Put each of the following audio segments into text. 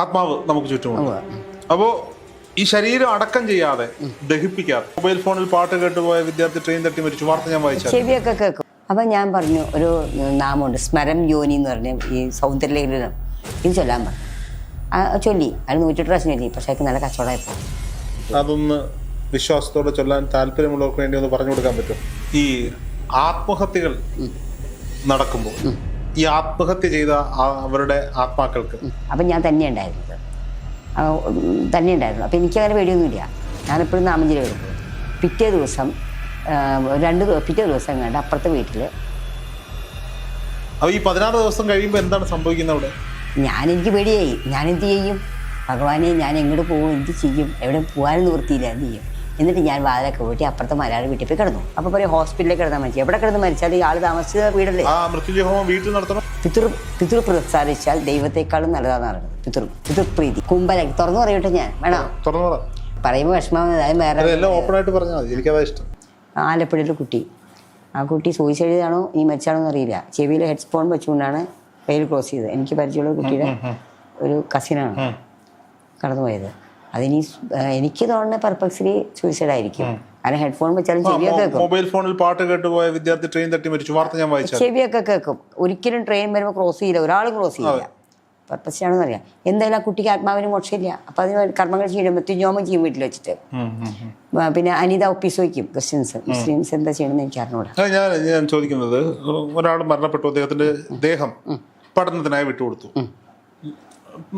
ആത്മാവ് നമുക്ക് ചുറ്റുമുണ്ട്. അപ്പോൾ അപ്പോ ഈ ശരീരം അടക്കം ചെയ്യാതെ ദഹിപ്പിക്കാതെ. മൊബൈൽ ഫോണിൽ പാട്ട് കേട്ടുപോയ വിദ്യാർത്ഥി ട്രെയിൻ തട്ടി മരിച്ചു. വാർത്ത ഞാൻ വായിച്ചു. ചെവിയൊക്കെ കേൾക്കും. അപ്പം ഞാൻ പറഞ്ഞു ഒരു നാമമുണ്ട് സ്മരം യോനി എന്ന് പറഞ്ഞ ഈ സൗന്ദര്യലേഖനം. ഇത് ചൊല്ലാൻ പറഞ്ഞു. ചൊല്ലി. അത് നൂറ്റെട്ട് പ്രാവശ്യം ചൊല്ലി. പക്ഷേ അത് നല്ല കച്ചവടമായി പോകും അതൊന്ന് വിശ്വാസത്തോടെ ചൊല്ലാൻ താല്പര്യമുള്ളവർക്ക് വേണ്ടി ഒന്ന് പറഞ്ഞു കൊടുക്കാൻ പറ്റും ഈ ആത്മഹത്യകൾ നടക്കുമ്പോൾ ഈ ആത്മഹത്യ ചെയ്ത അവരുടെ ആത്മാക്കൾക്ക്. അപ്പം ഞാൻ തന്നെ ഉണ്ടായിരുന്നത്. തന്നെ ഉണ്ടായിരുന്നു. അപ്പം എനിക്കങ്ങനെ പേടിയൊന്നുമില്ല. ഞാനെപ്പോഴും നാമഞ്ചേരി എടുക്കും പിറ്റേ ദിവസം രണ്ട് പിറ്റേ ദിവസം കണ്ട് അപ്പുറത്തെ വീട്ടിൽ അപ്പൊ ഈ പതിനാറ് ദിവസം കഴിയുമ്പോൾ എന്താണ് സംഭവിക്കുന്നത് അവിടെ? ഞാൻ എനിക്ക് പേടിയായി. ഞാൻ എന്ത് ചെയ്യും? ഭഗവാനെ ഞാൻ എങ്ങോട്ട് പോകും എന്ത് ചെയ്യും? എവിടെ പോകാനും നിവൃത്തിയില്ല. എന്ത് ചെയ്യും? എന്നിട്ട് ഞാൻ വാതിലൊക്കെ കൂട്ടി അപ്പുറത്തെ മലയാളി വീട്ടിൽ പോയി കിടന്നു. അപ്പോൾ പറയും ഹോസ്പിറ്റലിൽ കിടന്നാൽ മതി എവിടെ കിടന്ന് മരിച്ചാൽ ഈ ആൾ താമസിച്ച വീടല്ലേ? വീട്ടിൽ നടത്തണം. പിതൃ പിതൃ പ്രസാദിച്ചാൽ ദൈവത്തെക്കാളും നല്ലതാണെന്ന് പറയുന്നത് പിതൃ പിതൃപ്രീതി കുമ്പല തുറന്നു പറയട്ടെ ഞാൻ. വേണോ? പറയുമ്പോൾ വിഷമം വേറെ ഓപ്പൺ ആയിട്ട് പറഞ്ഞാൽ മതി. എനിക്കതാ ഇഷ്ടം. ആലപ്പുഴയിലെ കുട്ടി. ആ കുട്ടി സൂയിസൈഡ് ചെയ്താണോ? ഈ മരിച്ചാണോ അറിയില്ല. ചെവിയിൽ ഹെഡ്ഫോൺ വെച്ചുകൊണ്ടാണ് പേര് ക്ലോസ് ചെയ്തത്. എനിക്ക് പരിചയമുള്ള കുട്ടിയുടെ ഒരു കസിനാണ് കടന്നുപോയത്. അതിനി എനിക്ക് തോന്നുന്ന പർപ്പസ്ലി സൂയിസൈഡ് ആയിരിക്കും. കാരണം ഹെഡ്ഫോൺ വെച്ചാലും ചെവിയൊക്കെ കേൾക്കും. മൊബൈൽ ഫോണിൽ പാട്ട് കേട്ട് പോയ വിദ്യാർത്ഥി ട്രെയിൻ തട്ടി മരിച്ചു. വാർത്ത ഞാൻ വായിച്ചു ചെവിയൊക്കെ കേൾക്കും. ഒരിക്കലും ട്രെയിൻ വരുമ്പോൾ ക്രോസ് ചെയ്യില്ല. ഒരാൾ ക്രോസ് ചെയ്യില്ല. പർപ്പസ് ആണെന്ന് അറിയാം. എന്തായാലും ആ കുട്ടിക്ക് ആത്മാവിന് മോക്ഷമില്ല. അപ്പം അതിന് കർമ്മങ്ങൾ ചെയ്യണം മൃത്യുജോമം ചെയ്യും വീട്ടിൽ വെച്ചിട്ട്. പിന്നെ അനിത ഒപ്പീസ് വയ്ക്കും. ക്രിസ്ത്യൻസ് മുസ്ലിംസ് എന്താ ചെയ്യണമെന്ന് എനിക്ക് അറിഞ്ഞൂടാ. ഞാൻ ഞാൻ ചോദിക്കുന്നത് ഒരാൾ മരണപ്പെട്ടു. അദ്ദേഹത്തിന്റെ ദേഹം പഠനത്തിനായി വിട്ടുകൊടുത്തു.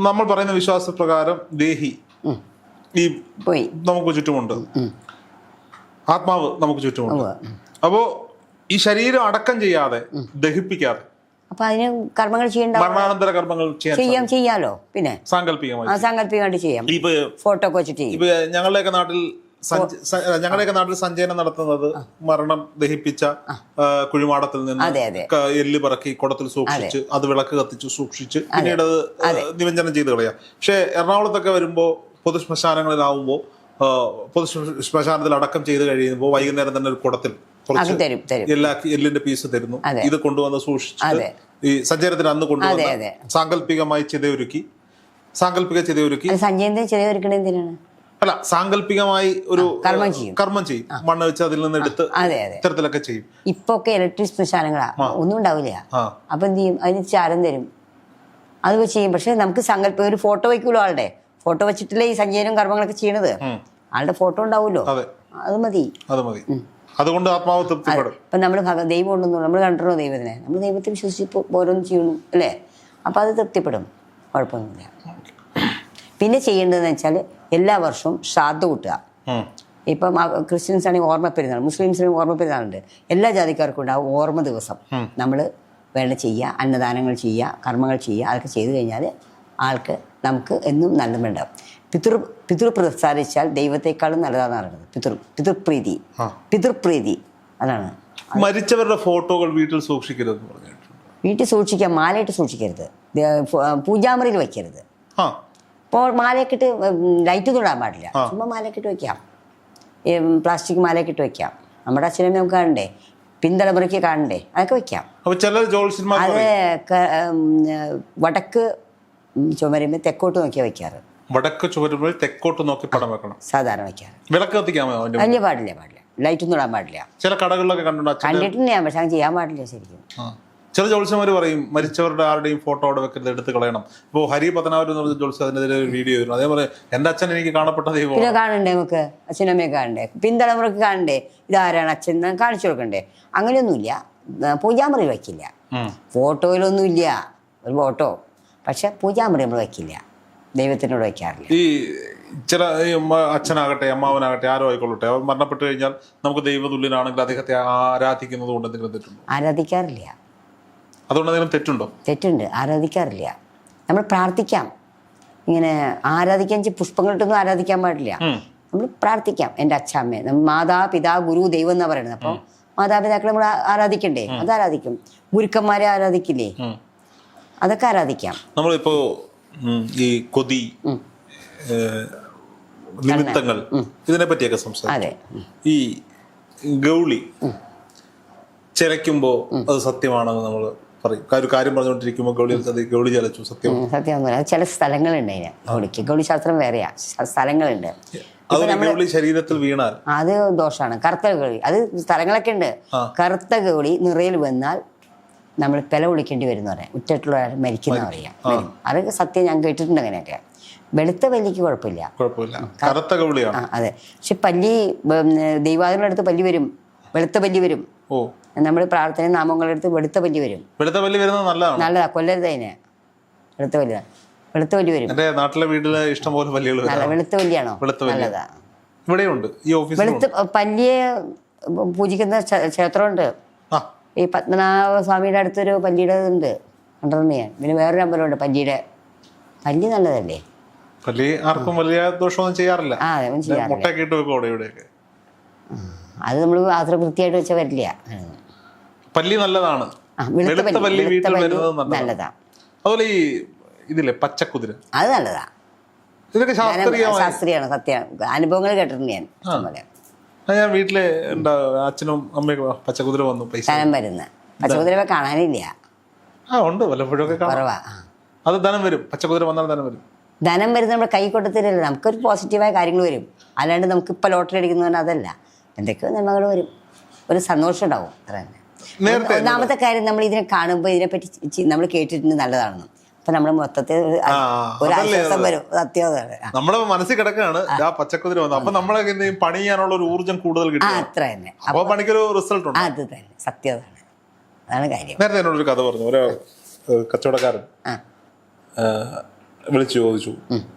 നമ്മൾ പറയുന്ന വിശ്വാസപ്രകാരം ദേഹി ഈ പോയി. നമുക്ക് ചുറ്റുമുണ്ട്. ആത്മാവ് നമുക്ക് ചുറ്റുമുണ്ട്. അപ്പോ ഈ ശരീരം അടക്കം ചെയ്യാതെ ദഹിപ്പിക്കാതെ അപ്പൊ അതിന് കർമ്മങ്ങൾ ചെയ്യണ്ട മരണാനന്തര കർമ്മങ്ങൾ ചെയ്യാം ചെയ്യാലോ? പിന്നെ? സാങ്കല്പികമായി സാങ്കല്പികമായിട്ട് ചെയ്യാം. ഇപ്പൊ ഫോട്ടോ ഒക്കെ വെച്ചിട്ട് ഇപ്പൊ ഞങ്ങളുടെയൊക്കെ നാട്ടിൽ ഞങ്ങളുടെയൊക്കെ നാട്ടിൽ സഞ്ചയനം നടത്തുന്നത് മരണം ദഹിപ്പിച്ച കുഴിമാടത്തിൽ നിന്ന് എല്ല് പറക്കി കുടത്തിൽ സൂക്ഷിച്ച് അത്. വിളക്ക് കത്തിച്ച് സൂക്ഷിച്ച് പിന്നീട് നിവഞ്ജനം നിമഞ്ജനം ചെയ്ത് കളയാം. പക്ഷെ എറണാകുളത്തൊക്കെ വരുമ്പോ പൊതു ശ്മശാനങ്ങളിലാവുമ്പോൾ പൊതു ശ്മ- ശ്മശാനത്തിൽ അടക്കം ചെയ്ത് കഴിയുമ്പോൾ വൈകുന്നേരം തന്നെ ഒരു കുടത്തിൽ കുറച്ച് എല്ലാ എല്ലിന്റെ പീസ് തരുന്നു. ഇത് കൊണ്ടുവന്ന് സൂക്ഷിച്ചിട്ട് ഈ സഞ്ചാരത്തിന് അന്ന് കൊണ്ടുവന്ന്. സാങ്കല്പികമായി ചിതയൊരുക്കി സാങ്കല്പിക ചിതയൊരുക്കി അല്ല സാങ്കല്പികമായി ഒരു കർമ്മം ചെയ്യും. കർമ്മം ചെയ്യും. മണ്ണ് വെച്ച് അതിൽ നിന്ന് എടുത്ത് ഇത്തരത്തിലൊക്കെ ചെയ്യും. ഇപ്പൊ ഒക്കെ ഇലക്ട്രിക് ശ്മശാനങ്ങളാ ഒന്നും ഉണ്ടാവില്ല. അപ്പൊ എന്ത് ചെയ്യും? അതിന് ചാരം തരും. അത് ചെയ്യും. പക്ഷെ നമുക്ക് സങ്കല്പ ഒരു ഫോട്ടോ വയ്ക്കൂലോ ആളുടെ? ഫോട്ടോ വെച്ചിട്ടില്ലേ ഈ സഞ്ചയനം കർമ്മങ്ങളൊക്കെ ചെയ്യണത്? ആളുടെ ഫോട്ടോ ഉണ്ടാവുമല്ലോ. അതെ. മതി. അത് മതി. അതുകൊണ്ട് ആത്മാവ് തൃപ്തിപ്പെടും. ഇപ്പം നമ്മൾ ദൈവം ഉണ്ടെന്ന് നമ്മൾ കണ്ടിട്ടുണ്ടോ ദൈവത്തിനെ? നമ്മൾ ദൈവത്തെ വിശ്വസിച്ച് ഓരോന്നും ചെയ്യണം അല്ലേ? അപ്പം അത് തൃപ്തിപ്പെടും. കുഴപ്പമൊന്നുമില്ല. പിന്നെ ചെയ്യേണ്ടതെന്ന് വെച്ചാൽ എല്ലാ വർഷവും ശ്രാദ്ധ കൂട്ടുക. ഇപ്പം ക്രിസ്ത്യൻസ് ആണെങ്കിൽ ഓർമ്മ പെരുന്നാൾ മുസ്ലിംസിനും ഓർമ്മ പെരുന്നാളുണ്ട്. എല്ലാ ജാതിക്കാർക്കും ആ ഓർമ്മ ദിവസം. നമ്മൾ വേണ്ട ചെയ്യുക അന്നദാനങ്ങൾ ചെയ്യുക കർമ്മങ്ങൾ ചെയ്യുക അതൊക്കെ ചെയ്തു കഴിഞ്ഞാൽ ആൾക്ക് നമുക്ക് എന്നും നന്മയുണ്ടാവും. പിതൃ പിതൃ പ്രസാദിച്ചാൽ ദൈവത്തെക്കാളും നല്ലതാണ് പറയുന്നത് പിതൃ പിതൃപ്രീതി. പിതൃപ്രീതി. അതാണ്. മരിച്ചവരുടെ ഫോട്ടോകൾ വീട്ടിൽ സൂക്ഷിക്കരുത് വീട്ടിൽ സൂക്ഷിക്കാം മാലയിട്ട് സൂക്ഷിക്കരുത്. പൂജാമുറിയിൽ വെക്കരുത്. ആ. ഇപ്പോൾ മാലയൊക്കെ ഇട്ട് ലൈറ്റ് തൊടാൻ പാടില്ല. ചുമ്മാ മാലയൊക്കെ ഇട്ട് വെക്കാം. പ്ലാസ്റ്റിക് മാലയൊക്കെ ഇട്ട് വെക്കാം. നമ്മുടെ അച്ഛനും നമുക്ക് കാണണ്ടേ? പിന്തലമുറയ്ക്ക് കാണണ്ടേ? അതൊക്കെ വെക്കാം. അത് വടക്ക് ചുമരുമ്പോൾ തെക്കോട്ട് നോക്കി വെക്കാറ്. വടക്ക് ചുവരുമ്പോൾ തെക്കോട്ട് നോക്കി പടം വെക്കണം. സാധാരണ വെക്കാറ്. വിളക്ക് കത്തിക്കാമോ അതിന്റെ വലിയ പാടില്ല പാടില്ല. ലൈറ്റൊന്നും ഇടാൻ പാടില്ല. ചില കടകളിലൊക്കെ കണ്ടിട്ടുണ്ട് ഞാൻ പക്ഷെ അങ്ങനെ ചെയ്യാൻ പാടില്ല ശരിക്കും. ആ. ചില ജോത്സ്യന്മാർ പറയും മരിച്ചവരുടെ ആരുടെയും ഫോട്ടോ അവിടെ വെക്കരുത് എടുത്ത് കളയണം. ഇപ്പോൾ ഹരി പത്തനാപുരം എന്ന് പറഞ്ഞ ജോത്സ്യം അതിനെതിരെ ഒരു വീഡിയോ വരുന്നു അതേപോലെ എന്റെ അച്ഛൻ എനിക്ക് കാണപ്പെട്ട ദൈവം. പിന്നെ കാണണ്ടേ നമുക്ക്? അച്ഛനമ്മയെ കാണണ്ടേ? പിന്തലമുറക്ക് കാണണ്ടേ? ഇതാരാണ് അച്ഛൻ എന്ന് കാണിച്ചു കൊടുക്കണ്ടേ? അങ്ങനെയൊന്നുമില്ല. പൂജാമുറി വയ്ക്കില്ല ഫോട്ടോയിലൊന്നുമില്ല. ഒരു ഫോട്ടോ. പക്ഷെ പൂജാമുറി നമ്മൾ വയ്ക്കില്ല. ദൈവത്തിനോട് വയ്ക്കാറില്ല. ഈ ചില അച്ഛനാകട്ടെ അമ്മാവനാകട്ടെ ആരോ ആയിക്കൊള്ളട്ടെ അവർ മരണപ്പെട്ട് കഴിഞ്ഞാൽ നമുക്ക് ദൈവതുല്യനാണെങ്കിൽ അദ്ദേഹത്തെ ആരാധിക്കുന്നത് കൊണ്ട് എന്തെങ്കിലും തെറ്റുണ്ടോ? ആരാധിക്കാറില്ല. അതുകൊണ്ട് എന്തെങ്കിലും തെറ്റുണ്ടോ? തെറ്റുണ്ട്. ആരാധിക്കാറില്ല. നമ്മൾ പ്രാർത്ഥിക്കാം. ഇങ്ങനെ ആരാധിക്കാൻ പുഷ്പങ്ങളിട്ടൊന്നും ആരാധിക്കാൻ പാടില്ല. നമ്മൾ പ്രാർത്ഥിക്കാം. എന്റെ അച്ഛമ്മയെ നമ്മൾ മാതാ പിതാ ഗുരു ദൈവം എന്നാ പറയുന്നത്. അപ്പോൾ മാതാപിതാക്കളെ നമ്മൾ ആരാധിക്കണ്ടേ? അത് ആരാധിക്കും ഗുരുക്കന്മാരെ ആരാധിക്കില്ലേ. അതൊക്കെ ആരാധിക്കാം. നമ്മളിപ്പോ ഈ കൊതി നിമിത്തങ്ങൾ ഇതിനെ പറ്റിയൊക്കെ സംസാരിക്കും. അതെ ഈ ഗൗളി ചിലയ്ക്കുമ്പോ അത് സത്യമാണെന്ന് നമ്മൾ പറയും. ഒരു കാര്യം പറഞ്ഞുകൊണ്ടിരിക്കുമ്പോൾ ഗൗളി ഗൗളി ചലച്ചു സത്യം. സത്യം ചില സ്ഥലങ്ങളുണ്ട് ഗൗളിക്ക്. ഗൗളി ശാസ്ത്രം വേറെയാ. സ്ഥലങ്ങളുണ്ട്. ശരീരത്തിൽ വീണാൽ? അത് ദോഷമാണ് കറുത്ത ഗൗളി. അത് സ്ഥലങ്ങളൊക്കെ ഉണ്ട്. കറുത്ത ഗൗളി നിറയിൽ വന്നാൽ നമ്മൾ പില വിളിക്കേണ്ടി വരും എന്ന് പറയാം ഉറ്റിട്ടുള്ള മരിക്കുന്ന പറയാം അതൊക്കെ അത് സത്യം ഞാൻ കേട്ടിട്ടുണ്ട് അങ്ങനെയൊക്കെ. വെളുത്ത പല്ലിക്ക് കുഴപ്പമില്ല. കറുത്ത ആ അതെ. പക്ഷെ പല്ലി ദൈവാദികളുടെ അടുത്ത് പല്ലി വരും. വെളുത്ത പല്ലി വരും. ഓ. നമ്മൾ പ്രാർത്ഥന നാമങ്ങളുടെ അടുത്ത് വെളുത്ത പല്ലി വരും. വെളുത്ത പല്ലി വരുന്നത് നല്ലതാണ്. നല്ലതാ. കൊല്ലരുത് അതിനെ. വെളുത്ത പല്ലി വെളുത്ത പല്ലി വരും. എന്റെ നാട്ടിലെ വീട്ടിലെ ഇഷ്ടംപോലെ പല്ലികൾ വെളുത്ത പല്ലിയാണോ. നല്ലതാ. ഇവിടെയുണ്ട്. ഈ ഓഫീസിൽ വെളുത്ത പല്ലിയെ പൂജിക്കുന്ന ക്ഷേത്രമുണ്ട്. ആ. ഈ പത്മനാഭ സ്വാമിയുടെ അടുത്തൊരു പല്ലിയുടെ ഉണ്ട് കണ്ടിട്ടുണ്ട് ഞാൻ. പിന്നെ വേറൊരു അമ്പലമുണ്ട് പല്ലിയുടെ. പല്ലി നല്ലതല്ലേ? പല്ലി ആർക്കും വലിയ ദോഷമൊന്നും ചെയ്യാറില്ല. ആ അതെ ഇട്ട് വെക്കും ഇവിടെയൊക്കെ. അത് നമ്മൾ അത്ര വൃത്തിയായിട്ട് വെച്ചാൽ വരില്ല. പല്ലി നല്ലതാണ്. വെളുത്ത പല്ലി. വീട്ടിൽ വരുന്നത് നല്ലതാണ്. നല്ലതാ. അതുപോലെ ഈ ഇതില്ലേ പച്ചക്കുതിര. അത് നല്ലതാ. ഇതൊക്കെ ശാസ്ത്രീയമാണ് സത്യമാണ് അനുഭവങ്ങൾ കേട്ടിട്ടുണ്ട് ഞാൻ ഞാൻ വീട്ടിലെ എന്താ അച്ഛനും അമ്മയൊക്കെ വാ, പച്ചക്കുതിര വന്നു പൈസ ധനം വരുന്ന. പച്ചക്കുതിര കാണാനില്ല. ആ ഉണ്ട് കാണാം. കുറവാ ആ. അത് ധനം വരും പച്ചക്കുതിര വന്നാൽ ധനം വരും. ധനം വരുന്ന നമ്മുടെ കൈ കൊടുത്തില്ലല്ലോ നമുക്കൊരു പോസിറ്റീവായ കാര്യങ്ങൾ വരും. അല്ലാണ്ട് നമുക്ക് ഇപ്പോൾ ലോട്ടറി അടിക്കുന്നതുകൊണ്ട് അതല്ല. എന്തൊക്കെയോ നന്മകൾ വരും. ഒരു സന്തോഷം ഉണ്ടാവും അത്ര തന്നെ നേരത്തെ ഒന്നാമത്തെ കാര്യം നമ്മൾ ഇതിനെ കാണുമ്പോൾ ഇതിനെപ്പറ്റി നമ്മൾ കേട്ടിട്ടുണ്ട് നല്ലതാണെന്ന്. അപ്പൊ നമ്മൾ മൊത്തത്തിൽ ഒരു- ആശ്വാസം വരും. സത്യം നമ്മുടെ മനസ്സിൽ കിടക്കാണ് പച്ചക്കുതിര വന്നു. അപ്പൊ നമ്മളെ പണി ചെയ്യാനുള്ള ഒരു ഊർജം കൂടുതൽ കിട്ടും അത്ര തന്നെ. അപ്പൊ പണിക്കൊരു റിസൾട്ട് ഉണ്ട്? അത് തന്നെ. സത്യം അതാണ് കാര്യം. നേരത്തെ കഥ പറഞ്ഞു. ഒരു കച്ചവടക്കാരൻ വിളിച്ചു ചോദിച്ചു.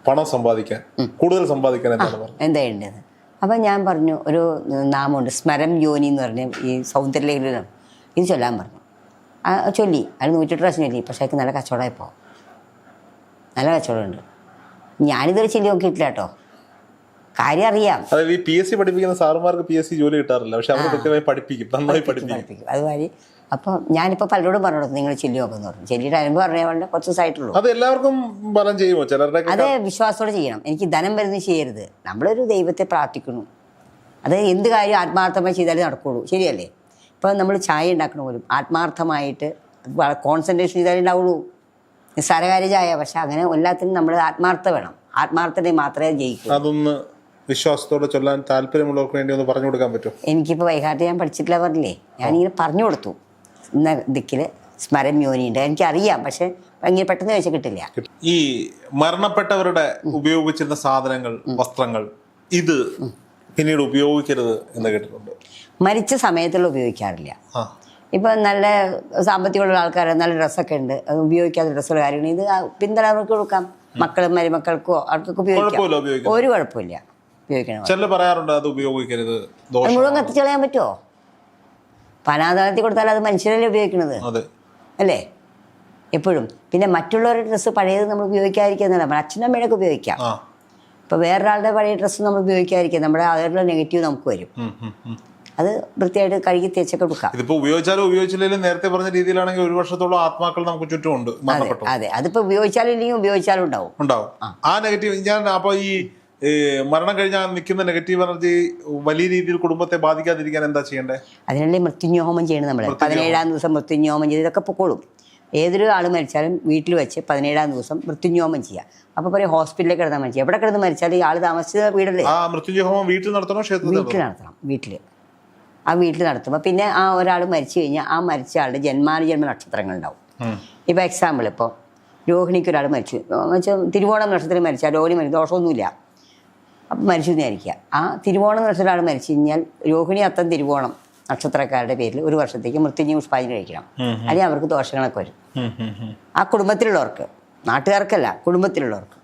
പണം സമ്പാദിക്കാൻ കൂടുതൽ സമ്പാദിക്കാൻ എന്താണ് പറഞ്ഞത്? എന്താ വേണ്ടത് അപ്പം ഞാൻ പറഞ്ഞു ഒരു നാമമുണ്ട് സ്മരം യോനി എന്ന് പറഞ്ഞ ഈ സൗന്ദര്യലേഖനം ഇത് ചൊല്ലാൻ പറഞ്ഞു. ചൊല്ലി. അത് നൂറ്റെട്ട് പ്രാവശ്യം ചൊല്ലി. പക്ഷേ നല്ല നല്ല കച്ചവടമായിപ്പോൾ നല്ല കച്ചവടമുണ്ട്. ഞാനിതൊരു ചിന്തി നോക്കിയിട്ടില്ല കേട്ടോ. കാര്യം അറിയാം. അതായത് ഈ പി എസ് സി പഠിപ്പിക്കുന്ന സാറുമാർക്ക് പി എസ് സി ജോലി കിട്ടാറില്ല. പക്ഷെ അവർ കൃത്യമായി പഠിപ്പിക്കും. നന്നായി പഠിപ്പിക്കും. അതുമാതിരി അപ്പം ഞാനിപ്പോൾ പലരോടും പറഞ്ഞു കൊടുത്തു നിങ്ങൾ ചെല്ലി നോക്കുന്നു പറഞ്ഞു. ചെല്ലിയുടെ അനുഭവം പറഞ്ഞാൽ കുറച്ച് ദിവസമായിട്ടുള്ളൂ അത് എല്ലാവർക്കും ഫലം ചെയ്യുമോ? ചിലരുടെ അത് വിശ്വാസത്തോടെ ചെയ്യണം. എനിക്ക് ധനം വരുന്നത് ചെയ്യരുത്. നമ്മളൊരു ദൈവത്തെ പ്രാർത്ഥിക്കുന്നു. അത് എന്ത് കാര്യം ആത്മാർത്ഥമായി ചെയ്താലേ നടക്കുള്ളൂ. ശരിയല്ലേ? ഇപ്പം നമ്മൾ ചായ ഉണ്ടാക്കണ പോലും ആത്മാർത്ഥമായിട്ട് കോൺസെൻട്രേഷൻ ചെയ്താലേ ഉണ്ടാവുള്ളൂ. നിസ്സാരകാര്യ ചായ പക്ഷെ അങ്ങനെ എല്ലാത്തിനും നമ്മൾ ആത്മാർത്ഥ വേണം. ആത്മാർത്ഥത മാത്രമേ ജയിക്കൂ. അതൊന്ന് വിശ്വാസത്തോടെ ചൊല്ലാൻ താല്പര്യമുള്ളവർക്ക് വേണ്ടി ഒന്ന് പറഞ്ഞു കൊടുക്കാൻ പറ്റും എനിക്കിപ്പോൾ വൈകാട്ട് ഞാൻ പഠിച്ചിട്ടില്ല പറഞ്ഞില്ലേ? ഞാനിങ്ങനെ പറഞ്ഞു കൊടുത്തു. ഇന്ന ദിക്കിൽ സ്മരം യോനിയുണ്ട്. എനിക്കറിയാം പക്ഷെ ഇങ്ങനെ പെട്ടെന്ന് ചോദിച്ചാൽ കിട്ടില്ല. ഈ മരണപ്പെട്ടവരുടെ ഉപയോഗിച്ചിരുന്ന സാധനങ്ങൾ വസ്ത്രങ്ങൾ ഇത് പിന്നീട് ഉപയോഗിക്കരുത് എന്ന് കേട്ടിട്ടുണ്ട്. മരിച്ച സമയത്തുള്ള ഉപയോഗിക്കാറില്ല. ഇപ്പം നല്ല സാമ്പത്തികമുള്ള ആൾക്കാർ നല്ല ഡ്രസ്സൊക്കെ ഉണ്ട്. അത് ഉപയോഗിക്കാത്ത ഡ്രസ്സുള്ള കാര്യങ്ങൾ ഇത് പിന്തലവർക്ക് കൊടുക്കാം. മക്കളും മരുമക്കൾക്കോ അവർക്കൊക്കെ ഉപയോഗിക്കാം. ഒരു കുഴപ്പമില്ല. ഉപയോഗിക്കണം ചില പറയാറുണ്ട് അത് ഉപയോഗിക്കരുത് മുഴുവൻ കത്തിച്ചളയാൻ പറ്റുമോ പനാദാനത്തിൽ കൊടുത്താൽ അത് മനുഷ്യരല്ലേ ഉപയോഗിക്കുന്നത് അല്ലേ? എപ്പോഴും. പിന്നെ മറ്റുള്ളവരുടെ ഡ്രസ്സ് പഴയത് നമ്മൾ ഉപയോഗിക്കാതിരിക്കുന്നതല്ല നമ്മുടെ അച്ഛനും അമ്മയൊക്കെ ഉപയോഗിക്കാം. ആ. ഇപ്പോൾ വേറൊരാളുടെ പഴയ ഡ്രസ്സ് നമ്മൾ ഉപയോഗിക്കാതിരിക്കുക നമ്മുടെ അവരുടെ നെഗറ്റീവ് നമുക്ക് വരും. അത് വൃത്തിയായിട്ട് കഴുകി തേച്ചൊക്കെ കൊടുക്കാം. ഇതിപ്പോ ഉപയോഗിച്ചാലും ഉപയോഗിച്ചില്ലെങ്കിലും നേരത്തെ പറഞ്ഞ രീതിയിലാണെങ്കിൽ ഒരു വർഷത്തോളം ആത്മാക്കൾ നമുക്ക് ചുറ്റും ഉണ്ട് അതെ അതിപ്പോ ഉപയോഗിച്ചാലും ഇല്ലെങ്കിൽ ഉപയോഗിച്ചാലും ഉണ്ടാവും. ഉണ്ടാവും. ആ. നെഗറ്റീവ് ഞാൻ അപ്പൊ ഈ മരണം കഴിഞ്ഞാൽ നിൽക്കുന്ന നെഗറ്റീവ് എനർജി വലിയ രീതിയിൽ കുടുംബത്തെ ബാധിക്കാതിരിക്കാൻ എന്താ ചെയ്യേണ്ടത് അതിനല്ലേ മൃത്യുഹോമം ചെയ്യണം നമ്മൾ പതിനേഴാം ദിവസം മൃത്യുഹോമം ചെയ്ത് ഇതൊക്കെ പൊക്കോളും ഏതൊരു ആൾ മരിച്ചാലും വീട്ടിൽ വെച്ച് പതിനേഴാം ദിവസം മൃത്യുഹോമം ചെയ്യുക അപ്പൊ പറയും ഹോസ്പിറ്റലിൽ കിടന്നാൽ മരിച്ചു എവിടെ കിടന്ന് മരിച്ചാലും ഈ ആൾ താമസിച്ച വീടല്ലേ? മൃത്യുഞ്ജയ വീട്ടിൽ നടത്തണം വീട്ടിൽ നടത്തണം? വീട്ടിൽ ആ വീട്ടിൽ നടത്തുമ്പോൾ പിന്നെ ആ ഒരാൾ മരിച്ചു കഴിഞ്ഞാൽ ആ മരിച്ച ആളുടെ ജന്മാനുജന്മ നക്ഷത്രങ്ങൾ ഉണ്ടാവും ഇപ്പൊ ഇപ്പോൾ എക്സാമ്പിൾ ഇപ്പോൾ രോഹിണിക്ക് ഒരാൾ മരിച്ചു. വെച്ചാൽ തിരുവോണം നക്ഷത്രം മരിച്ചാൽ രോഹിണി മരിച്ചു ദോഷമൊന്നുമില്ല. അപ്പം മരിച്ചു എന്ന് വിചാരിക്കുക. ആ തിരുവോണം നക്ഷത്രം ഒരാൾ മരിച്ചു കഴിഞ്ഞാൽ രോഹിണി അത്തം തിരുവോണം നക്ഷത്രക്കാരുടെ പേരിൽ ഒരു വർഷത്തേക്ക് മൃത്യുഞ്ജയ പുഷ്പാഞ്ജലി കഴിക്കണം. അല്ലെങ്കിൽ അവർക്ക് ദോഷങ്ങളൊക്കെ വരും. ആ കുടുംബത്തിലുള്ളവർക്ക് നാട്ടുകാർക്കല്ല കുടുംബത്തിലുള്ളവർക്ക്.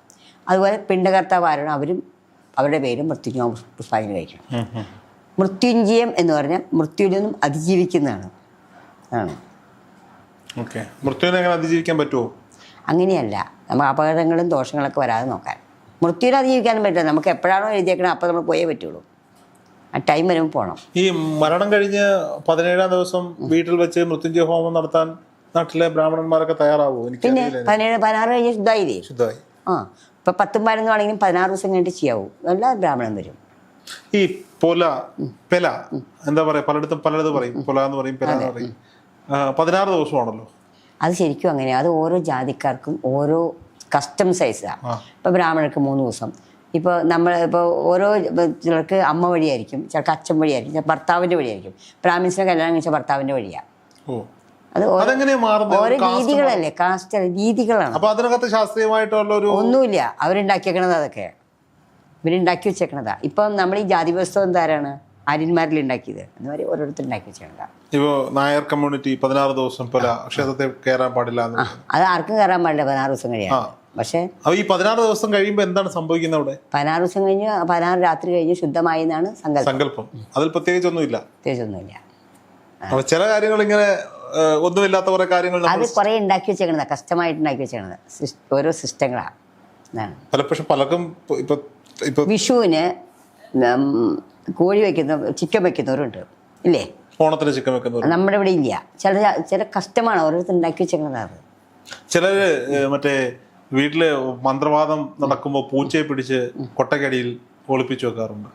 അതുപോലെ പിണ്ടകർത്താവാരണം അവരും അവരുടെ പേരും മൃത്യുഞ്ജയ പുഷ്പാഞ്ജലി കഴിക്കണം. മൃത്യുഞ്ജയം എന്ന് പറഞ്ഞാൽ മൃത്യുവിൽ നിന്നും അതിജീവിക്കുന്നതാണ്. ആണ്. ഓക്കെ. മൃത്യുവിനെ അതിജീവിക്കാൻ പറ്റുമോ അങ്ങനെയല്ല. നമ്മൾ അപകടങ്ങളും ദോഷങ്ങളൊക്കെ വരാതെ നോക്കാൻ മൃത്യുവിനെ അതിജീവിക്കാനും പറ്റില്ല. നമുക്ക് എപ്പോഴാണോ എഴുതിയേക്കണം അപ്പോൾ നമ്മൾ പോയേ പറ്റുള്ളൂ. ആ ടൈം വരുമ്പോൾ പോകണം ഈ മരണം കഴിഞ്ഞ് പതിനേഴാം ദിവസം വീട്ടിൽ വെച്ച് മൃത്യുഞ്ജയ ഹോമം നടത്താൻ നാട്ടിലെ ബ്രാഹ്മണന്മാരൊക്കെ തയ്യാറാവോ? പിന്നെ പതിനേഴ് പതിനാറ് കഴിഞ്ഞ് ശുദ്ധമായില്ലേ? ശുദ്ധമായി. ആ. ഇപ്പം പത്തും പതിനൊന്നും ആണെങ്കിലും പതിനാറ് ദിവസം കഴിഞ്ഞിട്ട് ചെയ്യാവൂ എല്ലാ ബ്രാഹ്മണൻ വരും. ഈ പൊല പെല എന്താ പറയാ പലയിടത്തും പലയിടത്തും പറയും. പൊല എന്ന് പറയും പെല എന്ന് പറയും. പതിനാറ് ദിവസമാണല്ലോ. അത് ശരിക്കും അങ്ങനെയാണ് അത് ഓരോ ജാതിക്കാർക്കും ഓരോ കസ്റ്റം സൈസാണ് ആ. ഇപ്പോൾ ബ്രാഹ്മണർക്ക് മൂന്ന് ദിവസം. ഇപ്പോൾ നമ്മൾ ഇപ്പോൾ ഓരോ ഇപ്പൊ ചിലർക്ക് അമ്മ വഴിയായിരിക്കും ചിലർക്ക് അച്ഛൻ വഴിയായിരിക്കും ചില ഭർത്താവിന്റെ വഴിയായിരിക്കും. ബ്രാഹ്മിൻസിനെ കല്യാണം കഴിച്ച ഭർത്താവിന്റെ വഴിയാണ് അത് ഓരോ- രീതികളല്ലേ കാസ്റ്റ് രീതികളാണ്. അതിനകത്ത് ശാസ്ത്രീയമായിട്ടുള്ള ഒന്നുമില്ല. അവരുണ്ടാക്കിയേക്കണത് അതൊക്കെ. ഇവരുണ്ടാക്കി വെച്ചേക്കണതാ. ഇപ്പം നമ്മൾ ഈ ജാതി വ്യവസ്ഥ എന്താരാണ്? ആര്യന്മാരിൽ ഉണ്ടാക്കിയത് അതുമാതിരി ഓരോരുത്തർ ഉണ്ടാക്കി വെച്ചേക്കണതാ. ഇപ്പോ നായർ കമ്മ്യൂണിറ്റി പതിനാറ് ദിവസം പല ക്ഷേത്രത്തിൽ കയറാൻ പാടില്ല അത് ആർക്കും കയറാൻ പാടില്ല. പതിനാറ് ദിവസം കഴിയാൻ. പക്ഷേ ഈ പതിനാറ് ദിവസം കഴിയുമ്പോൾ എന്താണ് സംഭവിക്കുന്നത് അവിടെ? പതിനാറ് ദിവസം കഴിഞ്ഞ് പതിനാറ് രാത്രി കഴിഞ്ഞ് ശുദ്ധമായി എന്നാണ് സങ്കല്പം. സങ്കല്പം. അതിൽ പ്രത്യേകിച്ചൊന്നുമില്ല പ്രത്യേകിച്ചൊന്നുമില്ല അപ്പൊ ചില കാര്യങ്ങൾ ഇങ്ങനെ ഒന്നുമില്ലാത്ത കുറെ കാര്യങ്ങൾ അത് കുറെ ഉണ്ടാക്കി വെച്ചേക്കണതാ. കഷ്ടമായിട്ട് ഉണ്ടാക്കി വെച്ചേക്കണത്. ഓരോ സിസ്റ്റങ്ങളാണ് പലപ്പോഴും പലർക്കും ഇപ്പൊ വിഷുവിന് കോഴി വെക്കുന്ന ചിക്കൻ വെക്കുന്നവരുണ്ട് ഇല്ലേ? ഓണത്തിന് ചിക്കൻ വെക്കുന്നവർ നമ്മുടെ ഇവിടെ ഇല്ല. ചില ചില കഷ്ടമാണ് ഓരോരുത്തർ ഉണ്ടാക്കി വെച്ചേക്കണത് അത് ചിലര് മറ്റേ വീട്ടിൽ മന്ത്രവാദം നടക്കുമ്പോ പൂച്ചയെ പിടിച്ച് കൊട്ടക്കടിയിൽ ഒളിപ്പിച്ചു വെക്കാറുണ്ട്.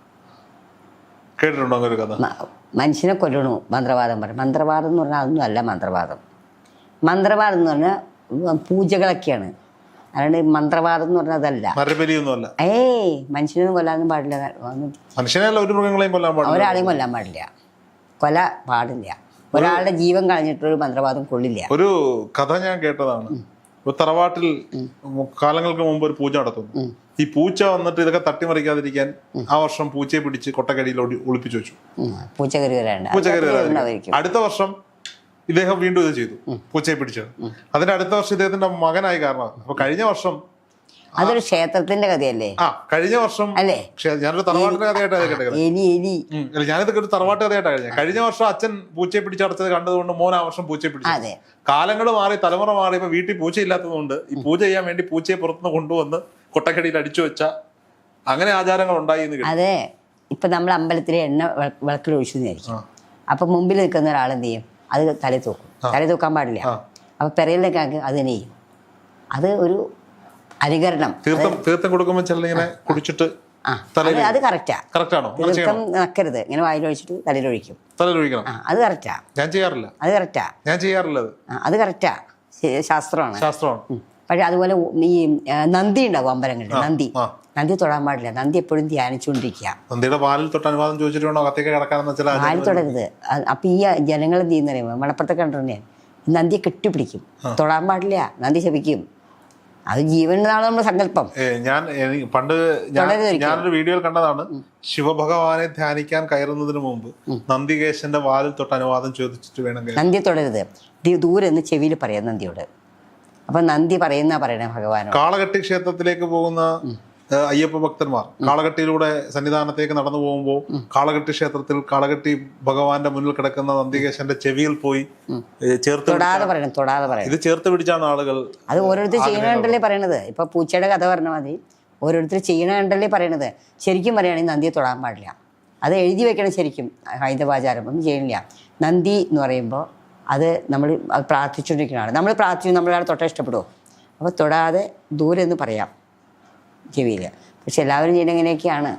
കേട്ടിട്ടുണ്ടോ അങ്ങനെ കഥ? മനുഷ്യനെ കൊല്ലണു മന്ത്രവാദം പറയും. മന്ത്രവാദം എന്ന് പറഞ്ഞാൽ അതൊന്നും അല്ല മന്ത്രവാദം. മന്ത്രവാദം എന്ന് പറഞ്ഞാൽ പൂജകളൊക്കെയാണ്. ഈ മന്ത്രവാദം എന്ന് പറഞ്ഞതല്ല ഏയ് മനുഷ്യനൊന്നും കൊല്ലാനും പാടില്ല. ഒരു മൃഗങ്ങളെയും കൊല്ലാൻ പാടില്ല. ഒരാളെയും കൊല്ലാൻ പാടില്ല. കൊല പാടില്ല. ഒരാളുടെ ജീവൻ കളഞ്ഞിട്ടൊരു മന്ത്രവാദം കൊള്ളില്ല. ഒരു കഥ ഞാൻ കേട്ടതാണ്. ഒരു തറവാട്ടിൽ കാലങ്ങൾക്ക് മുമ്പ് ഒരു പൂജ നടത്തുന്നു. ഈ പൂച്ച വന്നിട്ട് ഇതൊക്കെ തട്ടിമറിക്കാതിരിക്കാൻ ആ വർഷം പൂച്ചയെ പിടിച്ച് കൊട്ടക്കടിയിൽ ഒളിപ്പിച്ചു വെച്ചു. പൂച്ച കയറി അടുത്ത വർഷം ഇദ്ദേഹം വീണ്ടും ഇത് ചെയ്തു. പൂച്ചയെ പിടിച്ചത് അതിന്റെ അടുത്ത വർഷം ഇദ്ദേഹത്തിന്റെ മകനായി കാരണം അപ്പൊ കഴിഞ്ഞ വർഷം അതൊരു ക്ഷേത്രത്തിന്റെ കഥയല്ലേ? ആ കഴിഞ്ഞ വർഷം അല്ലേ? ഞാനൊരു തറവാട്ടിന്റെ കഥയായിട്ടാണ്. ഞാനിതൊക്കെ ഒരു തറവാട്ട് കഥയായിട്ടാണ് കഴിഞ്ഞത്. കഴിഞ്ഞ വർഷം അച്ഛൻ പൂച്ചയെ പിടിച്ചടച്ചത് കണ്ടതുകൊണ്ട് മോൻ ആ വർഷം പൂച്ചയെ പിടിച്ചു. കാലങ്ങൾ മാറി തലമുറ മാറി ഇപ്പൊ വീട്ടിൽ പൂച്ച ഇല്ലാത്തതുകൊണ്ട് ഈ പൂജ ചെയ്യാൻ വേണ്ടി പൂച്ചയെ പുറത്തുനിന്ന് കൊണ്ടുവന്ന് കൊട്ടക്കടിയിൽ അടിച്ചു വെച്ച അങ്ങനെ ആചാരങ്ങൾ ഉണ്ടായി എന്ന് അതെ. ഇപ്പൊ നമ്മൾ അമ്പലത്തിലെ എണ്ണ വിള- വിളക്കിൽ ഒഴിച്ചു അപ്പൊ മുമ്പിൽ നിൽക്കുന്ന ഒരാൾ എന്ത് ചെയ്യും? അത് തല തൂക്കും. തല തൂക്കാൻ പാടില്ല. അപ്പൊ പെരയിലേക്ക് ആക്കി അത് തന്നെ ചെയ്യും അത് ഒരു അനുകരണം. തീർത്ഥം തീർത്ഥം കൊടുക്കുമ്പോൾ ചില ഇങ്ങനെ കുടിച്ചിട്ട് അത് കറക്റ്റാ കറക്റ്റ്. ആണോ അങ്ങനെ തീർത്ഥം നക്കരുത് ഇങ്ങനെ വായിലൊഴിച്ചിട്ട് തലയിലൊഴിക്കും തലയിലൊഴിക്കണം അത് കറക്റ്റാ. ഞാൻ ചെയ്യാറില്ല. അത് കറക്റ്റാ. ഞാൻ ചെയ്യാറില്ല അത് കറക്റ്റാ. ശാസ്ത്രമാണ്. ശാസ്ത്രമാണ്. പക്ഷെ അതുപോലെ ഈ നന്ദി ഉണ്ടാവും അമ്പലങ്ങളിൽ നന്ദി. നന്ദി തൊടാൻ പാടില്ല. നന്ദി എപ്പോഴും ധ്യാനിച്ചുകൊണ്ടിരിക്കുക. നന്ദിയുടെ പാലിൽ തൊട്ട് അനുവാദം തൊടരുത്. അപ്പൊ ഈ ജനങ്ങൾ എന്ത് ചെയ്യുന്ന മണപ്പുറത്തെ കണ്ടിട്ടുണ്ടേ നന്ദിയെ കെട്ടിപ്പിടിക്കും. തൊടാൻ പാടില്ല. നന്ദി ശപിക്കും. അത് ജീവനാണ് നമ്മുടെ സങ്കല്പം. ഞാൻ പണ്ട് ഞാനൊരു വീഡിയോയിൽ കണ്ടതാണ്. ശിവഭഗവാനെ ധ്യാനിക്കാൻ കയറുന്നതിന് മുമ്പ് നന്ദികേശന്റെ വാതിൽ തൊട്ട് അനുവാദം ചോദിച്ചിട്ട് വേണം നന്ദി തൊടരുത്. ദൂരെ എന്ന് ചെവിയിൽ പറയാം നന്ദിയോട്. അപ്പൊ നന്ദി പറയുന്ന പറയണേ ഭഗവാൻ കാളകട്ടി ക്ഷേത്രത്തിലേക്ക് പോകുന്ന അയ്യപ്പ ഭക്തന്മാർ. കാളകട്ടിയിലൂടെ സന്നിധാനത്തേക്ക് നടന്നു പോകുമ്പോൾ കാളകട്ടി ക്ഷേത്രത്തിൽ കാളകട്ടി ഭഗവാന്റെ മുന്നിൽ കിടക്കുന്ന നന്ദികേശന്റെ ചെവിയിൽ പോയി ചേർത്ത് തൊടാതെ പറയണം തൊടാതെ പറയണം. ഇത് ചേർത്ത് പിടിച്ചാണ് ആളുകൾ അത് ഓരോരുത്തർ ചെയ്യണണ്ടല്ലേ പറയണത്. ഇപ്പൊ പൂച്ചയുടെ കഥ പറഞ്ഞ മതി. ഓരോരുത്തർ ചെയ്യണണ്ടല്ലേ പറയണത്. ശരിക്കും പറയുകയാണെങ്കിൽ നന്ദിയെ തൊടാൻ പാടില്ല. അത് എഴുതി വെക്കണം ശരിക്കും. ഹൈന്ദവാചാരം ഒന്നും ചെയ്യണില്ല. നന്ദി എന്ന് പറയുമ്പോൾ അത് നമ്മൾ അത് പ്രാർത്ഥിച്ചുകൊണ്ടിരിക്കുന്നതാണ് നമ്മൾ പ്രാർത്ഥിച്ചു നമ്മളാണ് തൊട്ട ഇഷ്ടപ്പെടുമോ അപ്പോൾ തൊടാതെ ദൂരെ എന്ന് പറയാം. ചെവിയിൽ പക്ഷെ എല്ലാവരും ചെയ്യുന്ന എങ്ങനെയൊക്കെയാണ്?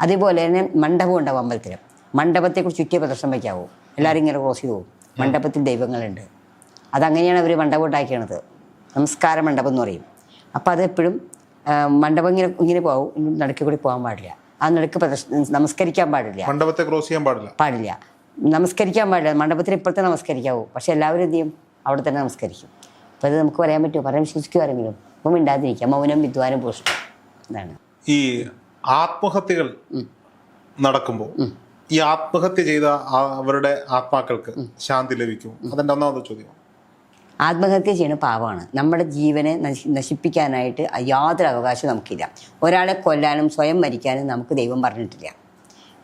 അതേപോലെ തന്നെ മണ്ഡപം ഉണ്ടാവും അമ്പലത്തിൽ മണ്ഡപത്തെക്കുറിച്ച് ചുറ്റിയ പ്രദർശനം വയ്ക്കാവൂ. എല്ലാവരും ഇങ്ങനെ ക്രോസ് ചെയ്തു പോകും മണ്ഡപത്തിൽ ദൈവങ്ങളുണ്ട്. അതങ്ങനെയാണ് അവർ മണ്ഡപം ഉണ്ടാക്കിയത് നമസ്കാര മണ്ഡപം എന്ന് പറയും. അപ്പോൾ അതെപ്പോഴും മണ്ഡപം ഇങ്ങനെ ഇങ്ങനെ പോകും നടക്കി കൂടി പോകാൻ പാടില്ല. ആ നടക്ക് പ്രദർശനം നമസ്കരിക്കാൻ പാടില്ല. മണ്ഡപത്തെ ക്രോസ് ചെയ്യാൻ പാടില്ല. പാടില്ല. നമസ്കരിക്കാൻ പാടില്ല. മണ്ഡപത്തിൽ ഇപ്പോഴത്തെ നമസ്കരിക്കാവൂ. പക്ഷെ എല്ലാവരും എന്ത് ചെയ്യും? അവിടെ തന്നെ നമസ്കരിക്കും. അപ്പോൾ ഇത് നമുക്ക് പറയാൻ പറ്റുമോ? പറയാൻ വിശ്വസിക്കുമോ ആരെങ്കിലും അപ്പം മിണ്ടാതിരിക്കുക. മൗനം വിദ്വാനം പോഷണം. ഈ ആത്മഹത്യകൾ നടക്കുമ്പോൾ ഈ ആത്മഹത്യ ചെയ്ത അവരുടെ ആത്മാക്കൾക്ക് ശാന്തി ലഭിക്കും. അതെന്റെ ഒന്നാമത്തെ ചോദ്യം ആത്മഹത്യ ചെയ്യുന്ന പാവമാണ് നമ്മുടെ ജീവനെ നശി നശിപ്പിക്കാനായിട്ട് യാതൊരു അവകാശവും നമുക്കില്ല. ഒരാളെ കൊല്ലാനും സ്വയം മരിക്കാനും നമുക്ക് ദൈവം പറഞ്ഞിട്ടില്ല.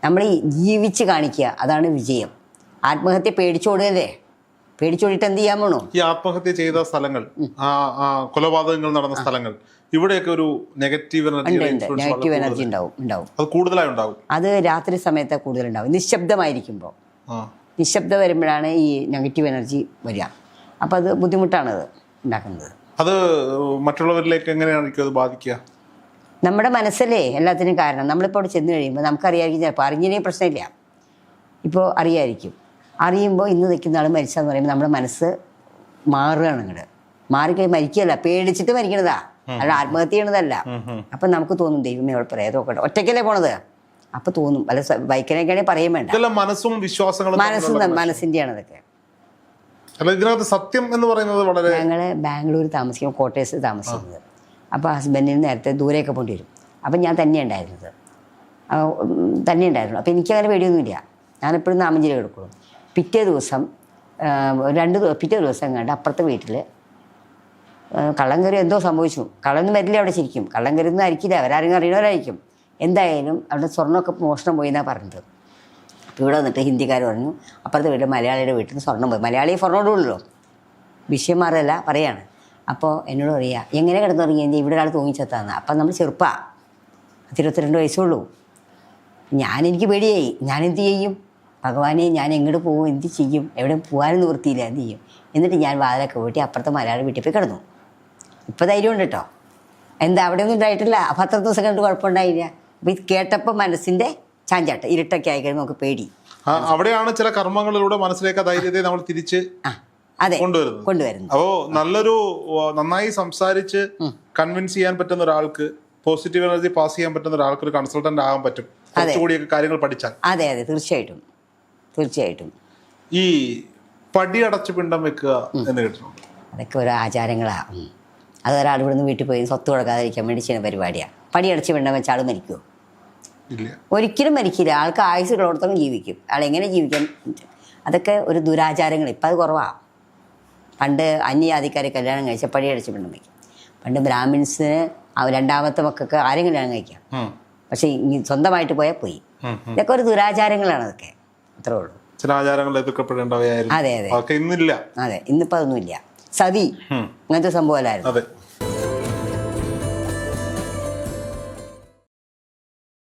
നമ്മൾ ജീവിച്ച് കാണിക്കുക അതാണ് വിജയം. ആത്മഹത്യ പേടിച്ചോടുകയല്ലേ പേടിച്ചോടിയിട്ട് എന്ത് ചെയ്യാൻ വേണോ ഈ ആത്മഹത്യ ചെയ്ത സ്ഥലങ്ങൾ കൊലപാതകങ്ങൾ നടന്ന സ്ഥലങ്ങൾ ഇവിടെയൊക്കെ ഒരു നെഗറ്റീവ് നെഗറ്റീവ് എനർജി ഉണ്ടാവും ഉണ്ടാവും. അത് കൂടുതലായി ഉണ്ടാവും. അത് രാത്രി സമയത്ത് കൂടുതലുണ്ടാവും. നിശബ്ദമായിരിക്കുമ്പോൾ നിശബ്ദം വരുമ്പോഴാണ് ഈ നെഗറ്റീവ് എനർജി വരിക. അപ്പോൾ അത് ബുദ്ധിമുട്ടാണ് അത് ഉണ്ടാക്കുന്നത്. അത് മറ്റുള്ളവരിലേക്ക് എങ്ങനെയാണ് അത് ബാധിക്കുക? നമ്മുടെ മനസ്സല്ലേ എല്ലാത്തിനും കാരണം. നമ്മളിപ്പോൾ അവിടെ ചെന്ന് കഴിയുമ്പോൾ നമുക്കറിയാമായിരിക്കും ചിലപ്പോൾ അറിഞ്ഞില്ലെങ്കിൽ പ്രശ്നമില്ല. ഇപ്പോൾ അറിയായിരിക്കും. അറിയുമ്പോൾ ഇന്ന് നിൽക്കുന്ന ആൾ മരിച്ചെന്ന് പറയുമ്പോൾ നമ്മുടെ മനസ്സ് മാറുകയാണ് അങ്ങോട്ട് മാറിക്കഴിഞ്ഞ് മരിക്കുകയല്ല പേടിച്ചിട്ട് മരിക്കണതാ. അല്ല ആത്മഹത്യ ചെയ്യണതല്ല. അപ്പം നമുക്ക് തോന്നും ദൈവമേ അവൾ പ്രേതമൊക്കെ. ഒറ്റയ്ക്കല്ലേ പോണത്? അപ്പൊ തോന്നും. അല്ല ബൈക്കിനൊക്കെയാണെങ്കിൽ പറയും വേണ്ട. മനസ്സും വിശ്വാസങ്ങളും മനസ്സും മനസ്സിന്റെയാണ് ഇതിനകത്ത് സത്യം എന്ന് പറയുന്നത് വളരെ ഞങ്ങൾ ബാംഗ്ലൂർ താമസിക്കും കോട്ടേഴ്സ് താമസിക്കുന്നത്. അപ്പോൾ ഹസ്ബൻഡിന് നേരത്തെ ദൂരെയൊക്കെ പോണ്ടി വരും. അപ്പം ഞാൻ തന്നെ ഉണ്ടായിരുന്നത്. തന്നെ ഉണ്ടായിരുന്നു അപ്പൊ എനിക്ക് അങ്ങനെ പേടിയൊന്നുമില്ല ഞാനെപ്പോഴും നാമഞ്ചേരി കിടക്കുള്ളൂ പിറ്റേ ദിവസം രണ്ട് പിറ്റേ ദിവസം കണ്ട് അപ്പുറത്തെ വീട്ടിൽ കള്ളം കയറി എന്തോ സംഭവിച്ചു. കള്ളൊന്നും വരില്ല അവിടെ ശരിക്കും. കള്ളം കയറിയൊന്നും ആയിരിക്കില്ല. അവരാരെങ്കിലും അറിയണവരായിരിക്കും. എന്തായാലും അവിടെ സ്വർണമൊക്കെ മോഷണം പോയി എന്നാണ് പറഞ്ഞത്. അപ്പോൾ ഇവിടെ വന്നിട്ട് ഹിന്ദിക്കാർ പറഞ്ഞു അപ്പുറത്തെ വീട്ടിൽ മലയാളിയുടെ വീട്ടിൽ നിന്ന് സ്വർണം പോയി. മലയാളി സ്വർണോടുള്ളൂ വിഷയം മാറല്ല പറയാണ്. അപ്പോൾ എന്നോട് പറയുക എങ്ങനെ കിടന്നുറങ്ങിയെങ്കിൽ ഇവിടെ ഒരാൾ തൂങ്ങിച്ചെത്താന്ന്. അപ്പം നമ്മൾ ചെറുപ്പാ. ഇരുപത്തിരണ്ട് വയസ്സുള്ളൂ ഞാൻ എനിക്ക് പേടിയായി. ഞാൻ എന്ത് ചെയ്യും? ഭഗവാനെ ഞാൻ എങ്ങോട്ട് പോകും? എന്ത് ചെയ്യും? എവിടെ പോകാനും നിവൃത്തിയില്ല. എന്ത് ചെയ്യും? എന്നിട്ട് ഞാൻ വാതിലൊക്കെ വീട്ടി അപ്പുറത്തെ മലയാളം വീട്ടിൽ പോയി കിടന്നു. ഇപ്പോൾ ധൈര്യമുണ്ട് കേട്ടോ എന്താ അവിടെ ഒന്നും ഉണ്ടായിട്ടില്ല അപ്പം അത്ര ദിവസം കണ്ട് കുഴപ്പമുണ്ടായില്ല. അപ്പം ഇത് കേട്ടപ്പോൾ മനസ്സിന്റെ ചാഞ്ചാട്ടം ഇരുട്ടൊക്കെ ആയി കഴിഞ്ഞാൽ നമുക്ക് പേടി. അവിടെയാണ് ചില കർമ്മങ്ങളിലൂടെ മനസ്സിലേക്ക് ധൈര്യത്തെ നമ്മൾ തിരിച്ച് അതെ. കൊണ്ടുവരുന്നത്. കൊണ്ടുവരുന്നു അപ്പോ നല്ലൊരു നന്നായി സംസാരിച്ച് കൺവിൻസ് ചെയ്യാൻ പറ്റുന്ന ഒരാൾക്ക് പോസിറ്റീവ് എനർജി പാസ് ചെയ്യാൻ പറ്റുന്ന ഒരാൾക്ക് ഒരു കൺസൾട്ടന്റ് ആകാൻ പറ്റും. കുറച്ചുകൂടിയൊക്കെ കാര്യങ്ങൾ പഠിച്ചാൽ. അതെ അതെ തീർച്ചയായിട്ടും. തീർച്ചയായിട്ടും. ഈ പടി അടച്ച് പിണ്ടം വെക്കുക എന്ന് കേട്ടിട്ടുണ്ട്. അതൊക്കെ ഓരോ ആചാരങ്ങളാണ് അത് ഒരാൾ ഇവിടുന്ന് വീട്ടിൽ പോയി സ്വത്ത് കൊടുക്കാതിരിക്കാൻ വേണ്ടി ചെയ്യുന്ന പരിപാടിയാണ് പടിയടച്ച് പിണ്ടം വെച്ചാൽ ആൾ മരിക്കുമോ ഒരിക്കലും മരിക്കില്ല. ആൾക്ക് ആയുസ് ഉള്ളിടത്തോളം ജീവിക്കും. ആൾ എങ്ങനെ ജീവിക്കാൻ? അതൊക്കെ ഒരു ദുരാചാരങ്ങൾ ഇപ്പം അത് കുറവാണ് പണ്ട് അന്യജാതിക്കാരെ കല്യാണം കഴിച്ച പടി അടച്ച് പിണ്ടം വയ്ക്കും പണ്ട് ബ്രാഹ്മിൻസിന് ആ രണ്ടാമത്തെ മക്കൾക്ക് ആരെങ്കിലും കല്യാണം കഴിക്കാം. പക്ഷേ സ്വന്തമായിട്ട് പോയാൽ പോയി. ഇതൊക്കെ ഒരു ദുരാചാരങ്ങളാണ് അതൊക്കെ. അത്രേ ഉള്ളൂ. ചില ആചാരങ്ങൾ എതിർക്കപ്പെടേണ്ടവയായിരുന്നു അതെ അതെ. ഇന്നില്ല. അതെ ഇന്നിപ്പോൾ അതൊന്നുമില്ല. സതി. അങ്ങനത്തെ സംഭവമല്ലായിരുന്നു.